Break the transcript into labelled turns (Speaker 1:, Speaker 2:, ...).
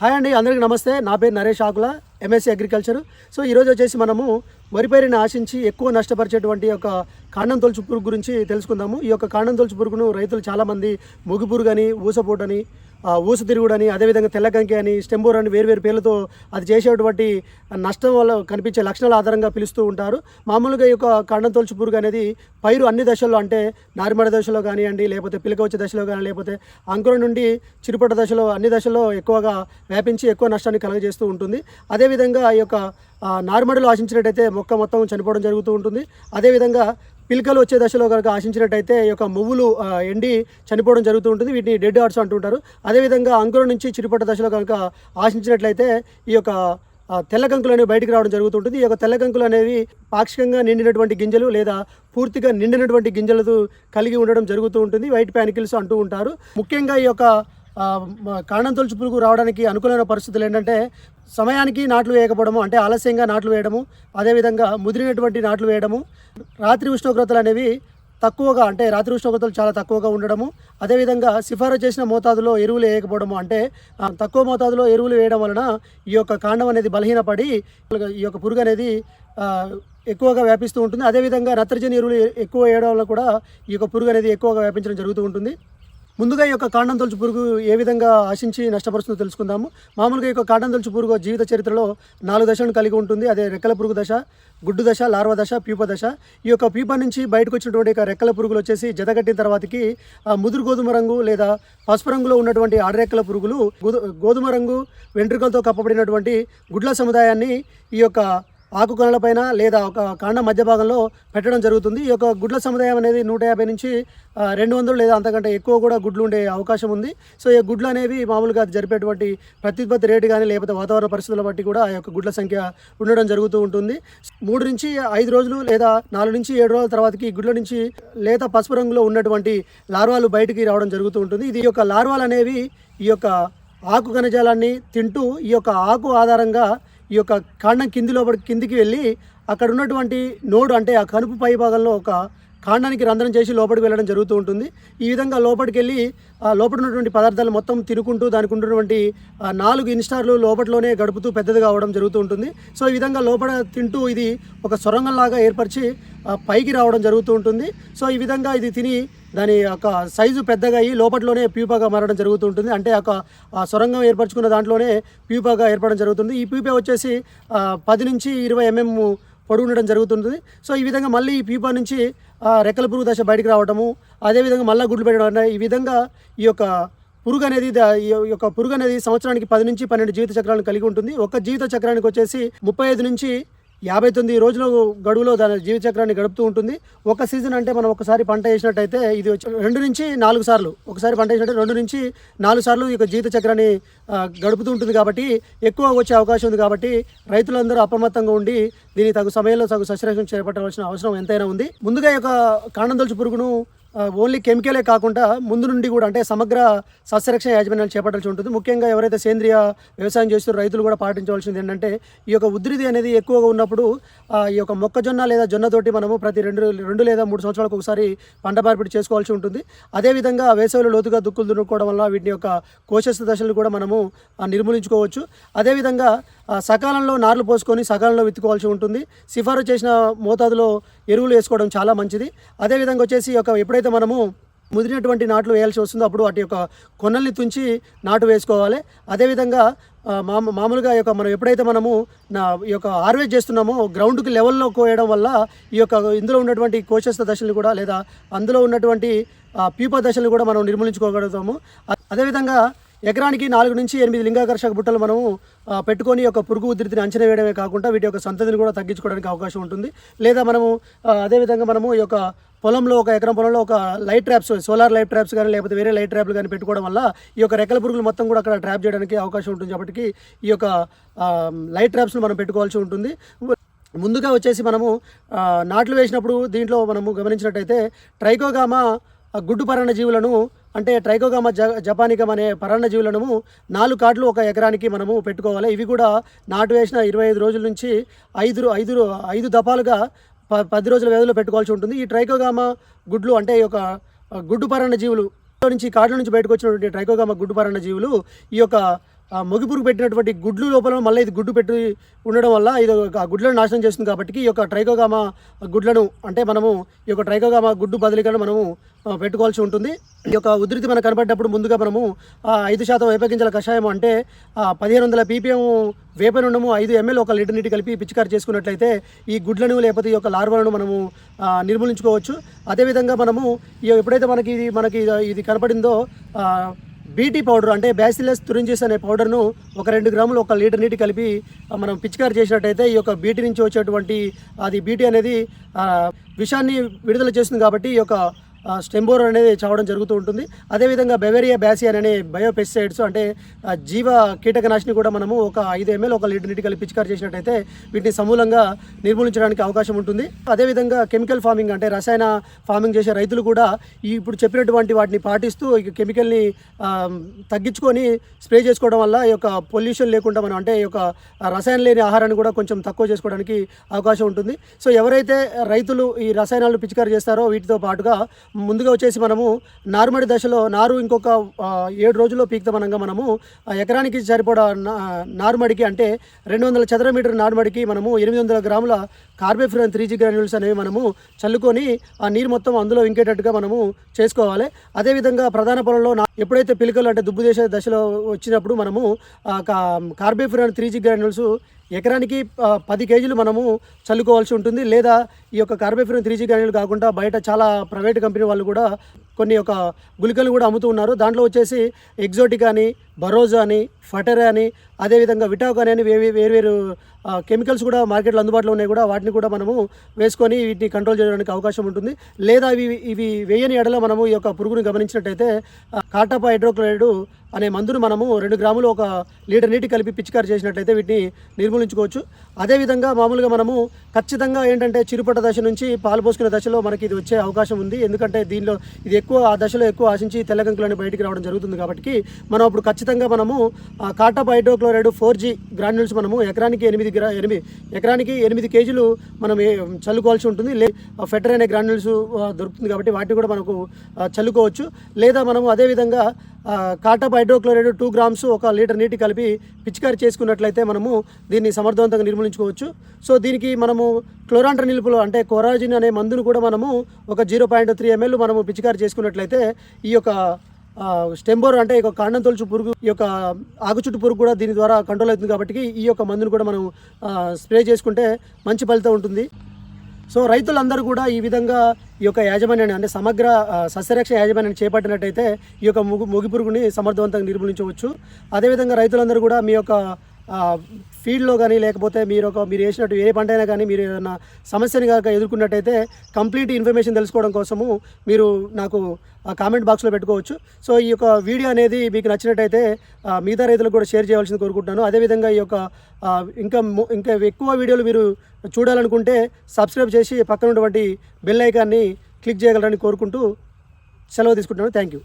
Speaker 1: Hi అండి అందరికీ నమస్తే. నా పేరు Naresh Akula MSc agriculture so ఈరోజు వచ్చేసి మనము వరి పైరుని ఆశించి ఎక్కువ నష్టపరిచేటువంటి ఒక కాండం తొలుచు పురుగు గురించి తెలుసుకుందాము. ఈ యొక్క కాండం తొలుచు పురుగును రైతులు చాలామంది ముగిపురుగు అని ఊసపోటని ఆ, ఊసు తిరుగుడని అదేవిధంగా తెల్లకంకి అని స్టెంబోర్ అని వేరువేరు పేర్లతో అది చేసేటువంటి నష్టం వల్ల కనిపించే లక్షణాల ఆధారంగా పిలుస్తూ ఉంటారు. మామూలుగా ఈ యొక్క కాండం తొలుచు పురుగు అనేది పైరు అన్ని దశల్లో అంటే నారిమడ దశలో కానివ్వండి లేకపోతే పిలక వచ్చే దశలో కానీ లేకపోతే అంకురం నుండి చిరుపట దశలో అన్ని దశల్లో ఎక్కువగా వ్యాపించి ఎక్కువ నష్టాన్ని కలుగజేస్తూ ఉంటుంది. అదేవిధంగా ఈ యొక్క ఆ, నారుమడిలో ఆశించినట్టయితే మొక్క మొత్తం చనిపోవడం జరుగుతూ ఉంటుంది. అదేవిధంగా పిలకలు వచ్చే దశలో కనుక ఆశించినట్టయితే ఈ యొక్క మువ్వులు ఎండి చనిపోవడం జరుగుతూ ఉంటుంది. వీటిని డెడ్ హార్ట్స్ అంటుంటారు. అదేవిధంగా అంకురం నుంచి చిరుపట్ట దశలో కనుక ఆశించినట్లయితే ఈ యొక్క తెల్ల కంకులు అనేవి బయటికి రావడం జరుగుతుంటుంది ఈ యొక్క తెల్ల కంకులు అనేవి పాక్షికంగా నిండినటువంటి గింజలు లేదా పూర్తిగా నిండినటువంటి గింజలతో కలిగి ఉండడం జరుగుతూ ఉంటుంది. వైట్ ప్యానికిల్స్ అంటూ ఉంటారు. ముఖ్యంగా ఈ యొక్క కాండం తొలుచు పురుగు రావడానికి అనుకూలమైన పరిస్థితులు ఏంటంటే సమయానికి నాట్లు వేయకపోవడము అంటే ఆలస్యంగా నాట్లు వేయడము అదేవిధంగా ముదిరినటువంటి నాట్లు వేయడము రాత్రి ఉష్ణోగ్రతలు అనేవి తక్కువగా అంటే రాత్రి ఉష్ణోగ్రతలు చాలా తక్కువగా ఉండడము అదేవిధంగా సిఫారసు చేసిన మోతాదులో ఎరువులు వేయకపోవడము అంటే తక్కువ మోతాదులో ఎరువులు వేయడం వలన ఈ యొక్క కాండం అనేది బలహీనపడి ఈ యొక్క పురుగు అనేది ఎక్కువగా వ్యాపిస్తూ ఉంటుంది. అదేవిధంగా నత్రజని ఎరువులు ఎక్కువ వేయడం వల్ల కూడా ఈ యొక్క పురుగు అనేది ఎక్కువగా వ్యాపించడం జరుగుతూ ఉంటుంది. ముందుగా ఈ యొక్క కాండం తొలుచు పురుగు ఏ విధంగా ఆశించి నష్టపరుస్తుందో తెలుసుకుందాము. మామూలుగా ఈ యొక్క కాండం తొలుచు పురుగు జీవిత చరిత్రలో నాలుగు దశలను కలిగి ఉంటుంది. అదే రెక్కల పురుగు దశ గుడ్డు దశ లార్వ దశ పీప దశ. ఈ యొక్క పీప నుంచి బయటకు వచ్చినటువంటి రెక్కల పురుగులు వచ్చేసి జతగట్టిన తర్వాతకి ముదురు గోధుమ రంగు లేదా పసుపు రంగులో ఉన్నటువంటి ఆడరెక్కల పురుగులు గోధుమ రంగు వెంట్రుకలతో కప్పబడినటువంటి గుడ్ల సముదాయాన్ని ఈ యొక్క ఆకు కొనలపైన లేదా ఒక కాండం మధ్య భాగంలో పెట్టడం జరుగుతుంది. ఈ యొక్క గుడ్ల సముదాయం అనేది నూట యాభై నుంచి రెండు వందలు లేదా అంతకంటే ఎక్కువ కూడా గుడ్లు ఉండే అవకాశం ఉంది. సో ఈ గుడ్లు అనేవి మామూలుగా జరిపేటువంటి ప్రత్యుత్పత్తి రేటు కానీ లేకపోతే వాతావరణ పరిస్థితుల బట్టి కూడా ఆ యొక్క గుడ్ల సంఖ్య ఉండడం జరుగుతూ ఉంటుంది. మూడు నుంచి ఐదు రోజులు లేదా నాలుగు నుంచి ఏడు రోజుల తర్వాతకి గుడ్ల నుంచి లేత పసుపు రంగులో ఉన్నటువంటి లార్వాలు బయటికి రావడం జరుగుతూ ఉంటుంది. ఇది యొక్క లార్వాలు అనేవి ఈ యొక్క ఆకు కణజాలాన్ని తింటూ ఈ యొక్క ఆకు ఆధారంగా ఈ యొక్క కాండం కింది లోపల కిందికి వెళ్ళి అక్కడ ఉన్నటువంటి నోడు అంటే ఆ కనుపు పై భాగంలో ఒక కాండానికి రంధ్రం చేసి లోపలికి వెళ్ళడం జరుగుతూ ఉంటుంది. ఈ విధంగా లోపలికి వెళ్ళి లోపల ఉన్నటువంటి పదార్థాలు మొత్తం తినుకుంటూ దానికి ఉన్నటువంటి నాలుగు ఇన్స్టార్లు లోపలలోనే గడుపుతూ పెద్దది కావడం జరుగుతూ ఉంటుంది. సో ఈ విధంగా లోపల తింటూ ఇది ఒక సొరంగంలాగా ఏర్పరిచి పైకి రావడం జరుగుతూ ఉంటుంది. సో ఈ విధంగా ఇది తిని దాని యొక్క సైజు పెద్దగా అయ్యి లోపట్లోనే ప్యూపాగా మారడం జరుగుతూ ఉంటుంది. అంటే ఒక సొరంగం ఏర్పరచుకున్న దాంట్లోనే ప్యూపాగా ఏర్పడడం జరుగుతుంది. ఈ ప్యూపే వచ్చేసి పది నుంచి ఇరవై ఎంఎం పొడవు ఉండడం జరుగుతుంది సో ఈ విధంగా మళ్ళీ ఈ పీపా నుంచి రెక్కల పురుగు దశ బయటికి రావడము అదేవిధంగా మళ్ళీ గుడ్లు పెట్టడం అంటే ఈ విధంగా ఈ యొక్క పురుగు అనేది ఈ యొక్క పురుగు అనేది సంవత్సరానికి పది నుంచి పన్నెండు జీవిత చక్రాలను కలిగి ఉంటుంది. ఒక జీవిత చక్రానికి వచ్చేసి ముప్పై ఐదు నుంచి యాభై తొమ్మిది రోజుల గడువులో దాని జీవితచక్రాన్ని గడుపుతూ ఉంటుంది. ఒక సీజన్ అంటే మనం ఒకసారి పంట వేసినట్టయితే ఇది రెండు నుంచి నాలుగు సార్లు ఒకసారి పంట వేసినట్టు రెండు నుంచి నాలుగు సార్లు ఈ యొక్క జీవితచక్రాన్ని గడుపుతూ ఉంటుంది కాబట్టి ఎక్కువ వచ్చే అవకాశం ఉంది కాబట్టి రైతులందరూ అప్రమత్తంగా ఉండి దీని తగు సమయంలో తగు సస్యరక్షణ చేపట్టవలసిన అవసరం ఎంతైనా ఉంది. ముందుగా ఈ యొక్క కాండందొలుచు పురుగును ఓన్లీ కెమికలే కాకుండా ముందు నుండి కూడా అంటే సమగ్ర సస్యరక్షణ యాజమాన్యాలు చేపట్టాల్సి ఉంటుంది. ముఖ్యంగా ఎవరైతే సేంద్రియ వ్యవసాయం చేస్తున్న రైతులు కూడా పాటించవలసింది ఏంటంటే ఈ యొక్క ఉధృతి అనేది ఎక్కువగా ఉన్నప్పుడు ఈ యొక్క మొక్కజొన్న లేదా జొన్నతోటి మనము ప్రతి రెండు రెండు లేదా మూడు సంవత్సరాలకు ఒకసారి పంట మార్పిడి చేసుకోవాల్సి ఉంటుంది. అదేవిధంగా వేసవిలో లోతుగా దుక్కులు దున్నుకోవడం వల్ల వీటి యొక్క కోశస్థ దశలు కూడా మనము నిర్మూలించుకోవచ్చు. అదేవిధంగా సకాలంలో నార్లు పోసుకొని సకాలంలో విత్తుకోవాల్సి ఉంటుంది. సిఫారసు చేసిన మోతాదులో ఎరువులు వేసుకోవడం చాలా మంచిది. అదేవిధంగా వచ్చేసి ఒక ఎప్పుడైతే మనము ముదిరినటువంటి నాట్లు వేయాల్సి వస్తుందో అప్పుడు వాటి యొక్క కొనల్ని తుంచి నాటు వేసుకోవాలి. అదేవిధంగా ఆ, మామ మామూలుగా యొక్క మనం ఎప్పుడైతే మనము నా ఈ యొక్క హార్వెస్ట్ చేస్తున్నామో గ్రౌండ్కి లెవెల్లో కోయడం వల్ల ఈ యొక్క ఇందులో ఉన్నటువంటి కోశస్థ దశలు కూడా లేదా అందులో ఉన్నటువంటి పీప దశలు కూడా మనం నిర్మూలించుకోగలుగుతాము. అదేవిధంగా ఎకరానికి నాలుగు నుంచి ఎనిమిది లింగాకర్షక బుట్టలు మనము పెట్టుకొని యొక్క పురుగు ఉధృతిని అంచనా వేయడమే కాకుండా వీటి యొక్క సంతతిని కూడా తగ్గించుకోవడానికి అవకాశం ఉంటుంది. లేదా మనము అదేవిధంగా మనము ఈ యొక్క పొలంలో ఒక ఎకరం పొలంలో ఒక light traps solar light traps కానీ లేకపోతే వేరే లైట్ ట్రాప్లు కానీ పెట్టుకోవడం వల్ల ఈ యొక్క రెక్కల పురుగులు మొత్తం కూడా అక్కడ ట్రాప్ చేయడానికి అవకాశం ఉంటుంది. కాబట్టి ఈ యొక్క లైట్ ట్రాప్స్ను మనం పెట్టుకోవాల్సి ఉంటుంది. ముందుగా వచ్చేసి మనము నాట్లు వేసినప్పుడు దీంట్లో మనము గమనించినట్టయితే ట్రైకోగామా గుడ్డు పరణ జీవులను అంటే ట్రైకోగామా జ జపానికం అనే పరాన్నజీవులను నాలుగు కాట్లు ఒక ఎకరానికి మనము పెట్టుకోవాలి. ఇవి కూడా నాటు వేసిన ఇరవై ఐదు రోజుల నుంచి ఐదు ఐదు ఐదు దఫాలుగా ప పది రోజుల వ్యవధిలో పెట్టుకోవాల్సి ఉంటుంది. ఈ ట్రైకోగామా గుడ్లు అంటే ఈ యొక్క గుడ్డు పరాన్న జీవులు నుంచి కాట్ల నుంచి బయటకు వచ్చినటువంటి ట్రైకోగామా గుడ్డు పరాన్న జీవులు ఈ యొక్క ఆ పెట్టినటువంటి గుడ్లు లోపల మళ్ళీ ఇది గుడ్డు పెట్టి ఉండడం వల్ల ఇది ఒక ఆ గుడ్లను నాశనం చేస్తుంది కాబట్టి ఈ యొక్క ట్రైకోగామా గుడ్లను అంటే మనము ఈ యొక్క ట్రైకోగామా గుడ్డు బదిలీలను మనము పెట్టుకోవాల్సి ఉంటుంది. ఈ యొక్క ఉధృతి మనకు కనబడ్డప్పుడు ముందుగా మనము ఆ, ఐదు శాతం వేపగింజల కషాయం అంటే పదిహేను వందల పీపీఎం వేప నుండము ఐదు ఎంఎల్ ఒక లీటర్ నీటి కలిపి పిచికారి చేసుకున్నట్లయితే ఈ గుడ్లను లేకపోతే ఈ యొక్క లార్వలను మనము నిర్మూలించుకోవచ్చు. అదేవిధంగా మనము ఎప్పుడైతే మనకి ఇది మనకి ఇది- ఇది కనపడిందో బీటీ పౌడర్ అంటే బ్యాసిలస్ తురింజిస్ అనే పౌడర్ను ఒక రెండు గ్రాములు ఒక లీటర్ నీటి కలిపి మనం పిచికారి చేసినట్టయితే ఈ యొక్క బీటీ నుంచి వచ్చేటువంటి అది బీటీ అనేది విషాన్ని విడుదల చేస్తుంది కాబట్టి ఈ యొక్క స్టెంబోర్ అనేది చావడం జరుగుతూ ఉంటుంది. అదేవిధంగా బెవేరియా బ్యాసియన్ అనే బయోపెస్టిసైడ్స్ అంటే జీవ కీటకనాశిని కూడా మనము ఒక ఐదు ఎంఎల్ ఒక లీటర్ నీటి కలిపి పిచికారి చేసినట్టయితే వీటిని సమూలంగా నిర్మూలించడానికి అవకాశం ఉంటుంది. అదేవిధంగా కెమికల్ ఫార్మింగ్ అంటే రసాయన ఫార్మింగ్ చేసే రైతులు కూడా ఈ ఇప్పుడు చెప్పినటువంటి వాటిని పాటిస్తూ ఈ కెమికల్ని తగ్గించుకొని స్ప్రే చేసుకోవడం వల్ల ఈ యొక్క పొల్యూషన్ లేకుండా మనం అంటే ఈ యొక్క రసాయనం లేని ఆహారాన్ని కూడా కొంచెం తక్కువ చేసుకోవడానికి అవకాశం ఉంటుంది. సో ఎవరైతే రైతులు ఈ రసాయనాలు పిచికారి చేస్తారో వీటితో పాటుగా ముందుగా వచ్చేసి మనము నారుమడి దశలో నారు ఇంకొక ఏడు రోజుల్లో పీక్తమనంగా మనము ఎకరానికి సరిపడా నారుమడికి అంటే రెండు వందల చదర మీటర్ నారుమడికి మనము ఎనిమిది వందల గ్రాముల కార్బోఫ్యూరన్ త్రీ జీ గ్రాన్యూల్స్ అనేవి మనము చల్లుకొని ఆ నీరు మొత్తం అందులో ఇంకేటట్టుగా మనము చేసుకోవాలి. అదేవిధంగా ప్రధాన పొలంలో నా- ఎప్పుడైతే పిలికలు అంటే దుబ్బు చేసే దశలో వచ్చినప్పుడు మనము ఆ త్రీ జీ గ్రాన్యూల్స్ ఎకరానికి పది కేజీలు మనము చల్లుకోవాల్సి ఉంటుంది. లేదా ఈ యొక్క కార్బోఫ్యూరన్ త్రీ జీ గ్రాన్యూల్ కాకుండా బయట చాలా ప్రైవేట్ కంపెనీ వాళ్ళు కూడా కొన్ని ఒక గుళికలు కూడా అమ్ముతూ ఉన్నారు. దాంట్లో వచ్చేసి ఎగ్జోటిక్ అని బరోజా అని ఫటర్ అని అదేవిధంగా విటాక్ అని వేరు వేరు కెమికల్స్ కూడా మార్కెట్లో అందుబాటులో ఉన్నాయి కూడా. వాటిని కూడా మనము వేసుకొని వీటిని కంట్రోల్ చేయడానికి అవకాశం ఉంటుంది. లేదా ఇవి ఇవి వేయని ఎడల మనము ఈ యొక్క పురుగుని గమనించినట్టయితే కాటప హైడ్రోక్లోరైడ్ అనే మందును మనము రెండు గ్రాములు ఒక లీటర్ నీటి కలిపి పిచికారి చేసినట్లయితే వీటిని నిర్మూలించుకోవచ్చు. అదేవిధంగా మామూలుగా మనము ఖచ్చితంగా ఏంటంటే చిరుపట దశ నుంచి పాలు పోసుకునే దశలో మనకి ఇది వచ్చే అవకాశం ఉంది. ఎందుకంటే దీనిలో ఇది ఎక్కువ ఆ దశలో ఎక్కువ ఆశించి తెల్లగంకులని బయటికి రావడం జరుగుతుంది కాబట్టి మనం అప్పుడు ఖచ్చితంగా మనము cartap hydrochloride four G granules మనము ఎకరానికి ఎనిమిది గ్రా ఎనిమిది ఎకరానికి ఎనిమిది కేజీలు మనం చల్లుకోవాల్సి ఉంటుంది. లే ఫెటర్ అనే గ్రాన్యూల్స్ దొరుకుతుంది కాబట్టి వాటిని కూడా మనకు చల్లుకోవచ్చు. లేదా మనము అదేవిధంగా అదేవిధంగా కాటప్ హైడ్రోక్లోరైడ్ టూ గ్రామ్స్ ఒక లీటర్ నీటి కలిపి పిచికారి చేసుకున్నట్లయితే మనము దీన్ని సమర్థవంతంగా నిర్మూలించుకోవచ్చు. సో దీనికి మనము క్లోరాంటర్ నిలుపులు అంటే కొరాజిన్ అనే మందును కూడా మనము ఒక జీరో పాయింట్ త్రీ ఎంఎల్ మనము పిచికారి చేసుకున్నట్లయితే ఈ యొక్క స్టెంబోర్ అంటే ఈ యొక్క కాండం తొలుచు పురుగు ఈ యొక్క ఆకుచుట్టు పురుగు కూడా దీని ద్వారా కంట్రోల్ అవుతుంది కాబట్టి ఈ యొక్క మందును కూడా మనం స్ప్రే చేసుకుంటే మంచి ఫలితం ఉంటుంది. సో రైతులందరూ కూడా ఈ విధంగా ఈ యొక్క యాజమాన్యాన్ని అంటే సమగ్ర సస్యరక్ష యాజమాన్యాన్ని చేపట్టినట్టయితే ఈ యొక్క ముగు ముగి పురుగుని సమర్థవంతంగా నిర్మూలించవచ్చు. అదేవిధంగా రైతులందరూ కూడా మీ యొక్క ఫీల్డ్లో కానీ లేకపోతే మీరు ఒక మీరు వేసినట్టు ఏ పంట అయినా కానీ మీరు ఏదైనా సమస్యని కనుక ఎదుర్కొన్నట్టయితే కంప్లీట్ ఇన్ఫర్మేషన్ తెలుసుకోవడం కోసము మీరు నాకు కామెంట్ బాక్స్లో పెట్టుకోవచ్చు. సో ఈ యొక్క వీడియో అనేది మీకు నచ్చినట్టయితే మిగతా రైతులకు కూడా షేర్ చేయవలసింది కోరుకుంటున్నాను. అదేవిధంగా ఈ యొక్క ఇంకా ఇంకా ఎక్కువ వీడియోలు మీరు చూడాలనుకుంటే సబ్స్క్రైబ్ చేసి పక్కన ఉన్నటువంటి బెల్ ఐకాన్ని క్లిక్ చేయగలరని కోరుకుంటూ సెలవు తీసుకుంటున్నాను. Thank you.